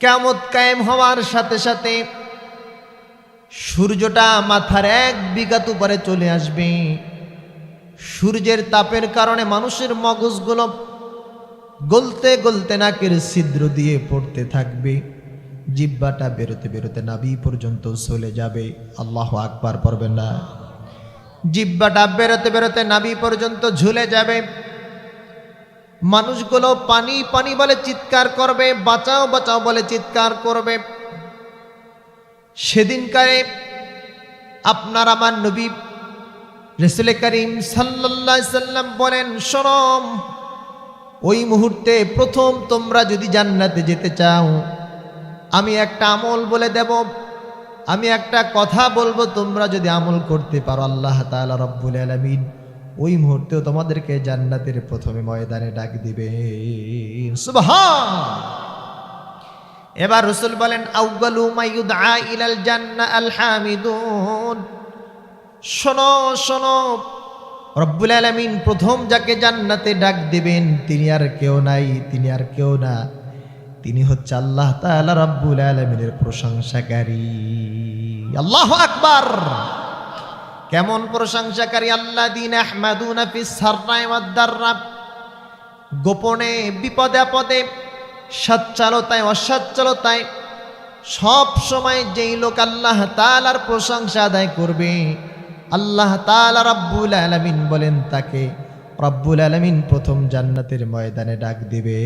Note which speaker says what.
Speaker 1: কেমত কায়েম হওয়ার সাথে সাথে সূর্যটা মাথার এক বিঘাত উপরে চলে আসবে। সূর্যের তাপের কারণে মানুষের মগজগুলো গলতে গলতে নাকের ছিদ্র দিয়ে পড়তে থাকবে। জিব্বাটা বেরোতে বেরোতে নাবি পর্যন্ত চলে যাবে। আল্লাহ আকবার পড়বেন না। জিব্বাটা বেরোতে বেরোতে নাবি পর্যন্ত ঝুলে যাবে। মানুষগুলো পানি পানি বলে চিৎকার করবে, বাঁচাও বাঁচাও বলে চিৎকার করবে। সেদিনকারে আপনার আমার নবী রসুল করিম আলাইহি সাল্লাম বলেন শরম ওই মুহূর্তে প্রথম তোমরা যদি জান্নাতে যেতে চাও, আমি একটা আমল বলে দেব। আমি একটা কথা বলব, তোমরা যদি আমল করতে পারো আল্লাহ তাআলা রব্বুল আলামিন। ওই মুহূর্তেও তোমাদেরকে জান্নাতের প্রথমে ময়দানে ডাক দিবে। এবার রসুল বলেন ইলাল জান্না হামিদুন। শোনো শোনো, রব্বুল আলামিন প্রথম যাকে জান্নাতে ডাক দিবেন, তিনি আর কেউ নাই, তিনি আর কেউ না। তিনি হচ্ছে আল্লাহ তাআলা রব্বুল আলামিনের প্রশংসাকারী। আল্লাহ আকবার! কেমন প্রশংসাকারী আল্লাহ দিন আহমাদুনা গোপনে, বিপদে আপদে সচ্চালতায় অসচ্ছলতায়, সব সময় যেই লোক আল্লাহ তালার প্রশংসা আদায় করবে, আল্লাহ তালা রব্বুল আলমিন বলেন তাকে, রব্বুল আলমিন প্রথম জান্নাতের ময়দানে ডাক দিবে।